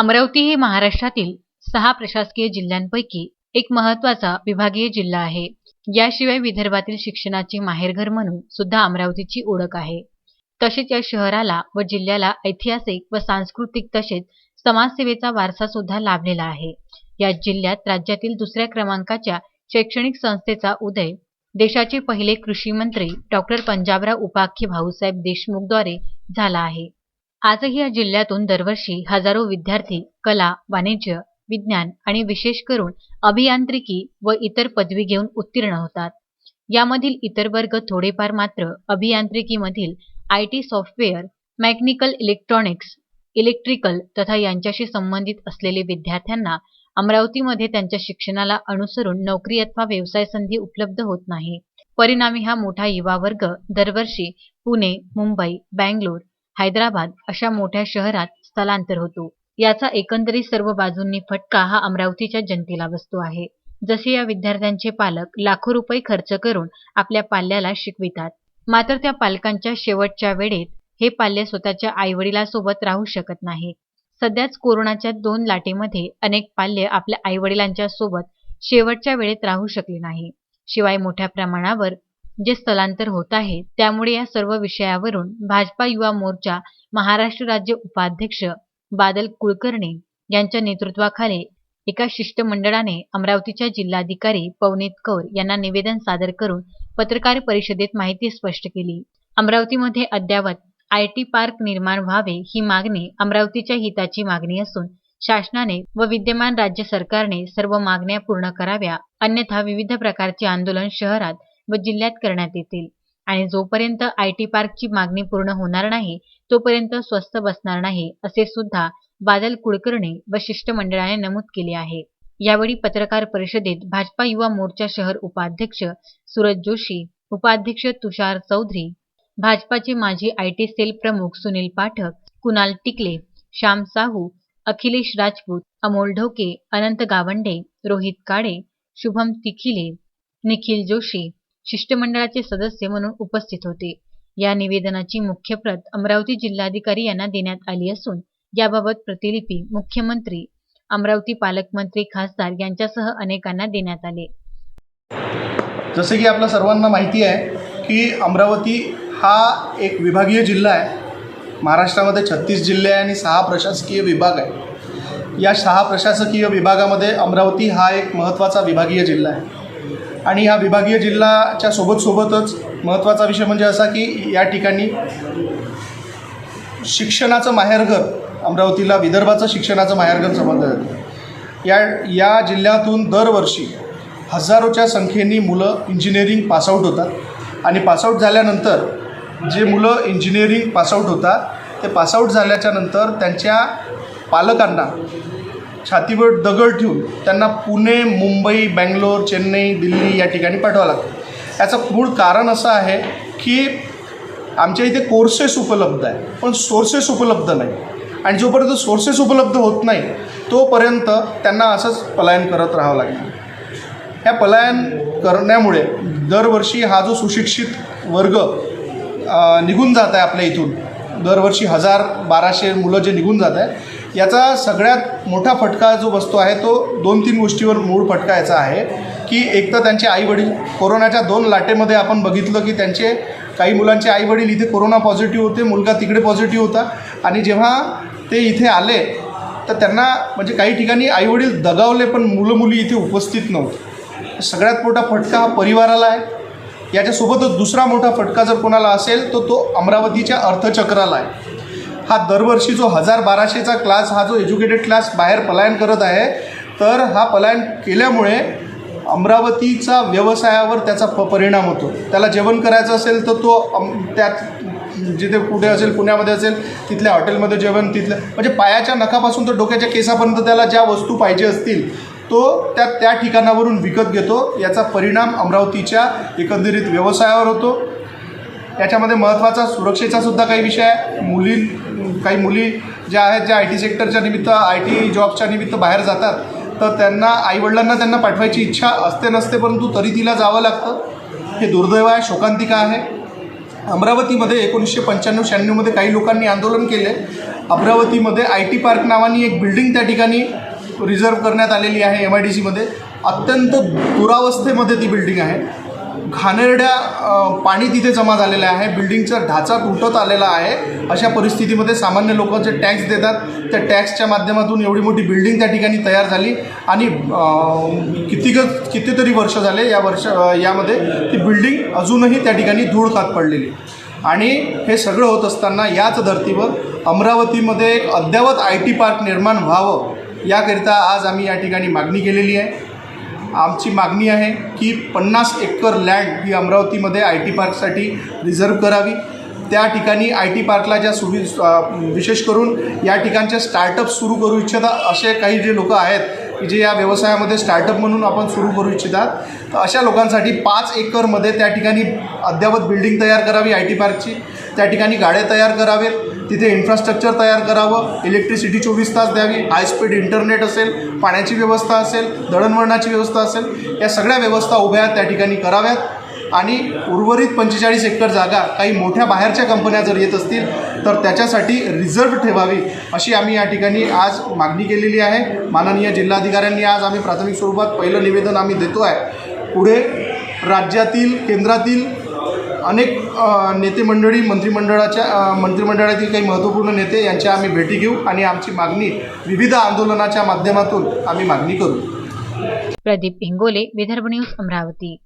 अमरावती हे महाराष्ट्रातील सहा प्रशासकीय जिल्ह्यांपैकी एक महत्त्वाचा विभागीय जिल्हा आहे. याशिवाय विदर्भातील शिक्षणाचे माहेरघर म्हणून सुद्धा अमरावतीची ओळख आहे. तसेच या शहराला व जिल्ह्याला ऐतिहासिक व सांस्कृतिक तसेच समाजसेवेचा वारसा सुद्धा लाभलेला आहे. या जिल्ह्यात राज्यातील दुसऱ्या क्रमांकाच्या शैक्षणिक संस्थेचा उदय देशाचे पहिले कृषी मंत्री डॉक्टर पंजाबराव उपाख्य भाऊसाहेब देशमुखद्वारे झाला आहे. आजही या जिल्ह्यातून दरवर्षी हजारो विद्यार्थी कला वाणिज्य विज्ञान आणि विशेष करून अभियांत्रिकी व इतर पदवी घेऊन उत्तीर्ण होतात. यामधील इतर वर्ग थोडेफार मात्र अभियांत्रिकीमधील I T software mechanical electronics electrical तथा यांच्याशी संबंधित असलेले विद्यार्थ्यांना अमरावतीमध्ये त्यांच्या शिक्षणाला अनुसरून नोकरी अथवा व्यवसाय संधी उपलब्ध होत नाही. परिणामी हा मोठा युवा वर्ग दरवर्षी पुणे मुंबई बँगलोर हैदराबाद अशा मोठ्या शहरात स्थलांतर होतो. याचा एकंदरीत सर्व बाजूंनी फटका हा अमरावतीच्या जनतेला बसतो आहे. जसे या विद्यार्थ्यांचे पालक लाखो रुपये खर्च करून आपल्या पाल्याला शिकवितात. मात्र त्या पालकांच्या शेवटच्या वेळेत हे पाल्य स्वतःच्या आईवडिलांसोबत राहू शकत नाही. सध्याच कोरोनाच्या दोन लाटेमध्ये अनेक पाल्य आपल्या आईवडिलांच्या सोबत शेवटच्या वेळेत राहू शकले नाही. शिवाय मोठ्या प्रमाणावर जे स्थलांतर होत आहे त्यामुळे या सर्व विषयावरून भाजपा युवा मोर्चा महाराष्ट्र राज्य उपाध्यक्ष बादल कुलकर्णी यांच्या नेतृत्वाखाली एका शिष्टमंडळाने अमरावतीच्या जिल्हाधिकारी पवनीत कौर यांना निवेदन सादर करून पत्रकार परिषदेत माहिती स्पष्ट केली. अमरावतीमध्ये अद्यावत आय टी पार्क निर्माण व्हावे ही मागणी अमरावतीच्या हिताची मागणी असून शासनाने व विद्यमान राज्य सरकारने सर्व मागण्या पूर्ण कराव्या अन्यथा विविध प्रकारचे आंदोलन शहरात व जिल्ह्यात करण्यात येतील. आणि जोपर्यंत आय टी पार्कची मागणी पूर्ण होणार नाही तोपर्यंत स्वस्त बसणार नाही असे सुद्धा बादल कुलकर्णी व शिष्टमंडळाने नमूद केले आहे. यावेळी पत्रकार परिषदेत भाजपा युवा मोर्चा शहर उपाध्यक्ष सूरज जोशी उपाध्यक्ष तुषार चौधरी भाजपाचे माजी आय टी सेल प्रमुख सुनील पाठक कुणाल टिकले श्याम साहू अखिलेश राजपूत अमोल ढोके अनंत गावंडे रोहित काळे शुभम तिखिले निखिल जोशी शिष्टमंडळाचे सदस्य म्हणून उपस्थित होते. या निवेदनाची मुख्य प्रत अमरावती जिल्हाधिकारी यांना देण्यात आली असून याबाबत प्रतिलिपी मुख्यमंत्री अमरावती पालकमंत्री खासदार यांच्यासह अनेकांना देण्यात आले. जसे की आपल्या सर्वांना माहिती आहे की अमरावती हा एक विभागीय जिल्हा आहे. महाराष्ट्रामध्ये छत्तीस जिल्हे आहे आणि सहा प्रशासकीय विभाग आहे या सहा प्रशासकीय विभागामध्ये अमरावती हा एक महत्त्वाचा विभागीय जिल्हा आहे. आणि ह्या विभागीय जिल्ह्याच्या सोबत सोबतच महत्त्वाचा विषय म्हणजे असा की या ठिकाणी शिक्षणाचं माहेरघर अमरावतीला विदर्भाचं शिक्षणाचं माहेरघर समजलं जातं. या या जिल्ह्यातून दरवर्षी हजारोच्या संख्येने मुलं इंजिनिअरिंग पासआउट होतात. आणि पासआउट झाल्यानंतर जे मुलं इंजिनिअरिंग पासआउट होतात ते पासआउट झाल्याच्यानंतर त्यांच्या पालकांना छातीवर दगड ठेवून त्यांना पुणे मुंबई बँगलोर चेन्नई दिल्ली या ठिकाणी पाठवावं लागतं. याचं मूळ कारण असं आहे की आमच्या इथे कोर्सेस उपलब्ध आहे पण सोर्सेस उपलब्ध नाही. आणि जोपर्यंत सोर्सेस उपलब्ध होत नाही तोपर्यंत त्यांना असंच पलायन करत राहावं लागेल ह्या पलायन करण्यामुळे दरवर्षी हा जो सुशिक्षित वर्ग निघून जात आहे आपल्या इथून दरवर्षी हजार बाराशे मुलं जे निघून जात आहे याचा सगळ्यात मोठा फटका जो बसतो आहे तो दोन तीन गोष्टीवर मूळ फटका याचा आहे की एक तर त्यांचे आईवडील कोरोनाच्या दोन लाटेमध्ये आपण बघितलं की त्यांचे काही मुलांचे आईवडील इथे कोरोना पॉझिटिव्ह होते मुलगा तिकडे पॉझिटिव्ह होता आणि जेव्हा ते इथे आले तर त्यांना म्हणजे काही ठिकाणी आईवडील दगावले पण मुलं मुली इथे उपस्थित नव्हते. सगळ्यात मोठा फटका हा परिवाराला आहे. याच्यासोबतच दुसरा मोठा फटका जर कोणाला असेल तर तो अमरावतीच्या अर्थचक्राला आहे. हा दरवर्षी जो हजार बाराशेचा क्लास हा जो एज्युकेटेड क्लास बाहेर पलायन करत आहे तर हा पलायन केल्यामुळे अमरावतीचा व्यवसायावर त्याचा प परिणाम होतो. त्याला जेवण करायचं असेल तर तो अम त्यात जिथे कुठे असेल पुण्यामध्ये असेल तिथल्या हॉटेलमध्ये जेवण तिथलं म्हणजे पायाच्या नखापासून तर डोक्याच्या केसापर्यंत त्याला ज्या वस्तू पाहिजे असतील तो त्या त्या ठिकाणावरून विकत घेतो. याचा परिणाम अमरावतीच्या एकंदरीत व्यवसायावर होतो. याच्यामध्ये महत्त्वाचा सुरक्षेचा सुद्धा काही विषय आहे. मुली काही मुली ज्या आहेत ज्या आय टी सेक्टरच्या निमित्त आय टी जॉबच्या निमित्त बाहेर जातात तर त्यांना आईवडिलांना त्यांना पाठवायची इच्छा असते नसते परंतु तरी तिला जावं लागतं. हे दुर्दैव आहे शोकांतिका आहे. अमरावतीमध्ये एकोणीसशे पंच्याण्णव शहाण्णवमध्ये काही लोकांनी आंदोलन केले. अमरावतीमध्ये आय टी पार्क नावानी एक बिल्डिंग त्या ठिकाणी रिझर्व करण्यात आलेली आहे एम आय डी सीमध्ये अत्यंत दुरावस्थेमध्ये ती बिल्डिंग आहे. घाणेरड्या पाणी तिथे जमा झालेलं आहे. बिल्डिंगचा ढाचा तुटत आलेला आहे. अशा परिस्थितीमध्ये सामान्य लोक जे टॅक्स देतात त्या टॅक्सच्या माध्यमातून एवढी मोठी बिल्डिंग त्या ठिकाणी तयार झाली. आणि कितीक कितीतरी वर्ष झाले या वर्ष यामध्ये ती बिल्डिंग अजूनही त्या ठिकाणी धूळ खात पडलेली. आणि हे सगळं होत असताना याच धर्तीवर अमरावतीमध्ये एक अद्ययावत आय टी पार्क निर्माण व्हावं याकरिता आज आम्ही या ठिकाणी मागणी केलेली आहे. आमची मागणी आहे की पन्नास एकर लँड ही अमरावतीमध्ये आय टी पार्कसाठी रिझर्व करावी. त्या ठिकाणी आय टी पार्कला ज्या सुवि विशेष करून या ठिकाणचे स्टार्टअप सुरू करू इच्छिता असे काही जे लोक आहेत की जे या व्यवसायामध्ये स्टार्टअप म्हणून आपण सुरू करू इच्छितात तर अशा लोकांसाठी पाच एकरमध्ये त्या ठिकाणी अद्ययावत बिल्डिंग तयार करावी आय टी पार्कची त्या ठिकाणी गाड्या तयार करावेत. तिथे इन्फ्रास्ट्रक्चर तयार करावं इलेक्ट्रिसिटी चोवीस तास द्यावी हाय स्पीड इंटरनेट असेल पाण्याची व्यवस्था असेल दळणवळणाची व्यवस्था असेल या सगळ्या व्यवस्था उभ्या त्या ठिकाणी कराव्यात. आणि उर्वरित पंचेचाळीस एकर जागा काही मोठ्या बाहेरच्या कंपन्या जर येत असतील तर त्याच्यासाठी रिझर्व ठेवावी अशी आम्ही या ठिकाणी आज मागणी केलेली आहे. माननीय जिल्हाधिकाऱ्यांनी आज आम्ही प्राथमिक स्वरूपात पहिलं निवेदन आम्ही देतो आहे पुढे राज्यातील केंद्रातील अनेक नेते मंडळी मंत्रिमंडळाच्या मंत्रिमंडळातील काही महत्त्वपूर्ण नेते यांच्या आम्ही भेटी घेऊ आणि आमची मागणी विविध आंदोलनाच्या माध्यमातून आम्ही मागणी करू. प्रदीप इंगोले विदर्भ न्यूज अमरावती.